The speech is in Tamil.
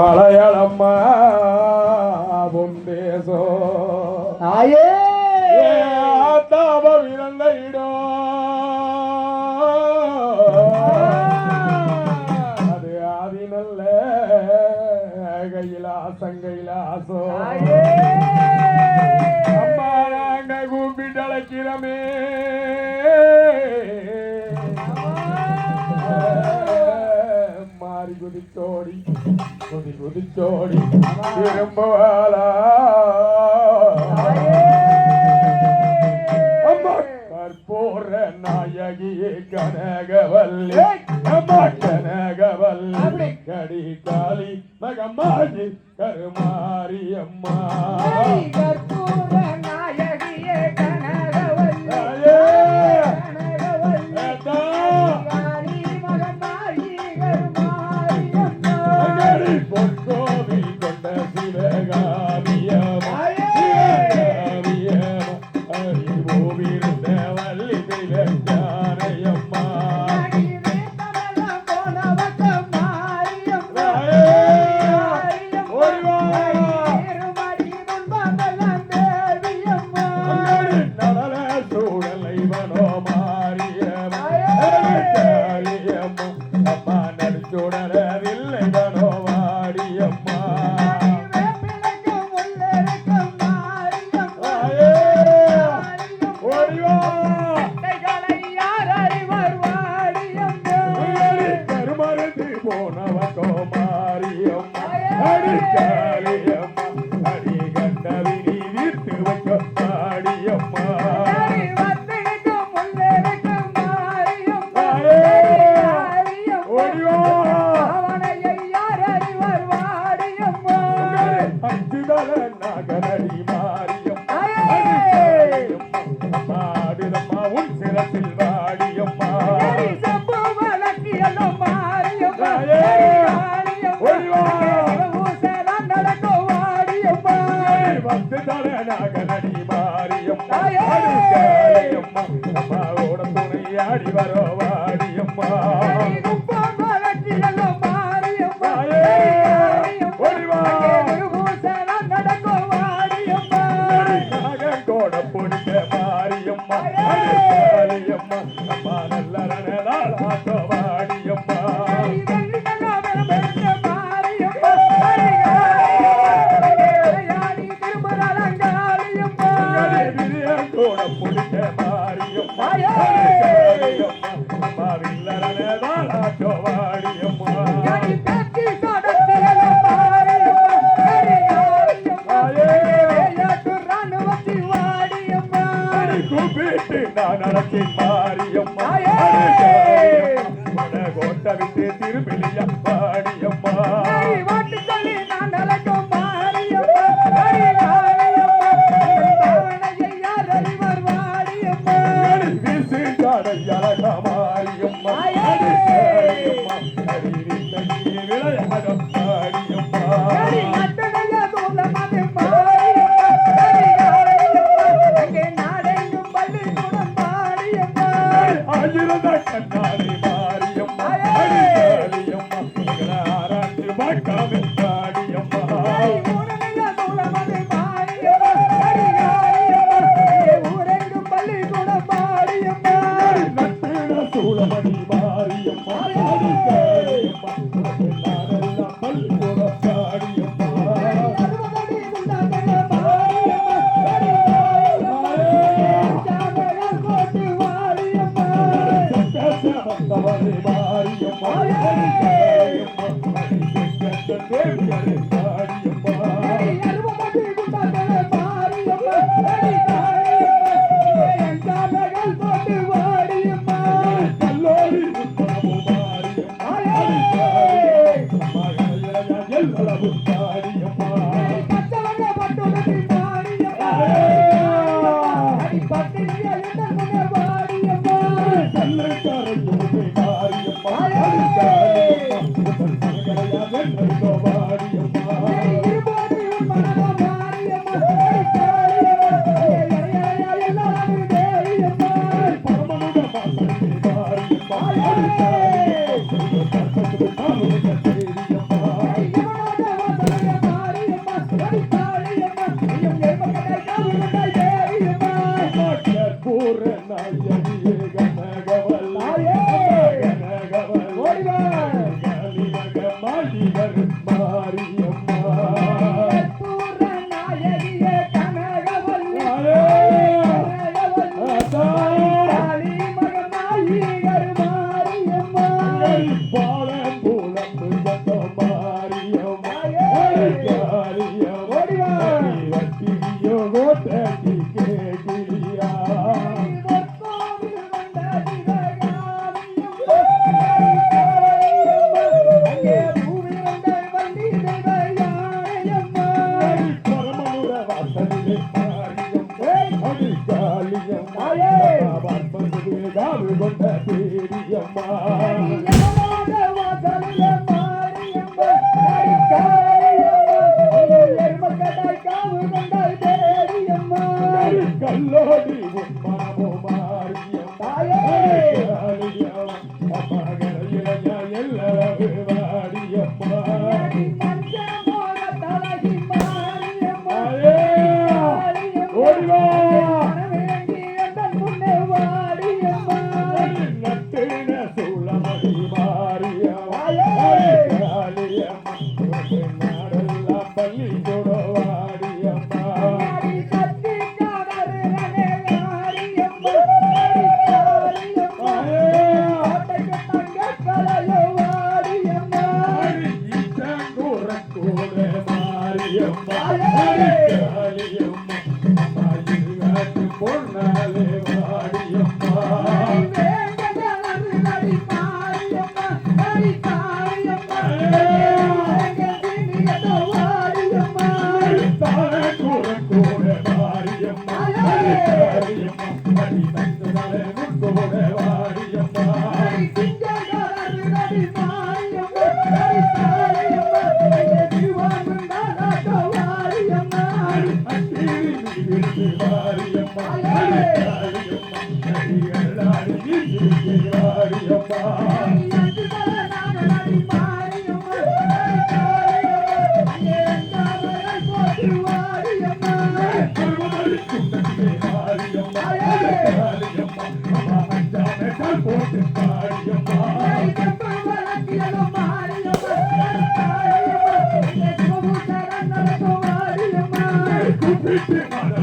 மலையாளம்மா பொந்தேசோ தாயே தாபம் இறந்த இடம் அது ஆதி நல்ல கையிலாசம் கையிலாசோ தாயே அம்மா நாங்க கூப்பிட்டு அழைக்கிறோமே மாறி குதிச்சோடி குதி குதிச்சோடி திரும்புவாளா அம்மா கற்பூர நாயகியே கனகவல்லி அம்மா கனகவல்லி கடி காளி மகமாஜி கருமாரி அம்மா சிரத்தில் வாடியம்மா. வந்து தல நகரடி மாரியம்மா அடி காளியம்மா அம்மாவோட துணையாடி வரோ வாடியம்மா. மாரியம்மா காளியம்மா அம்மா நல்ல ரணதாளாட்டோ வாடியம்மா கூட பிடிக்க மாரியம்மா நடத்தி மாரியம்மா. கோட்டை விட்டு திரும்பிலியா பாடியம்மா வீசு ஆயிரத கண்ணாடி மாரியம்மா அடி காளியம்மா எங்களை ஆராய்ச்சி பார்க்காம பாடியம்மா நட்டிட சூழமணி சக்கசவந்தவளே மாரியம்மா அடி காளியம்மா Maria. Bye. பள்ளி கொடவாடியம்மா மாரியம்மா மாரியம்மா மாரியம்மா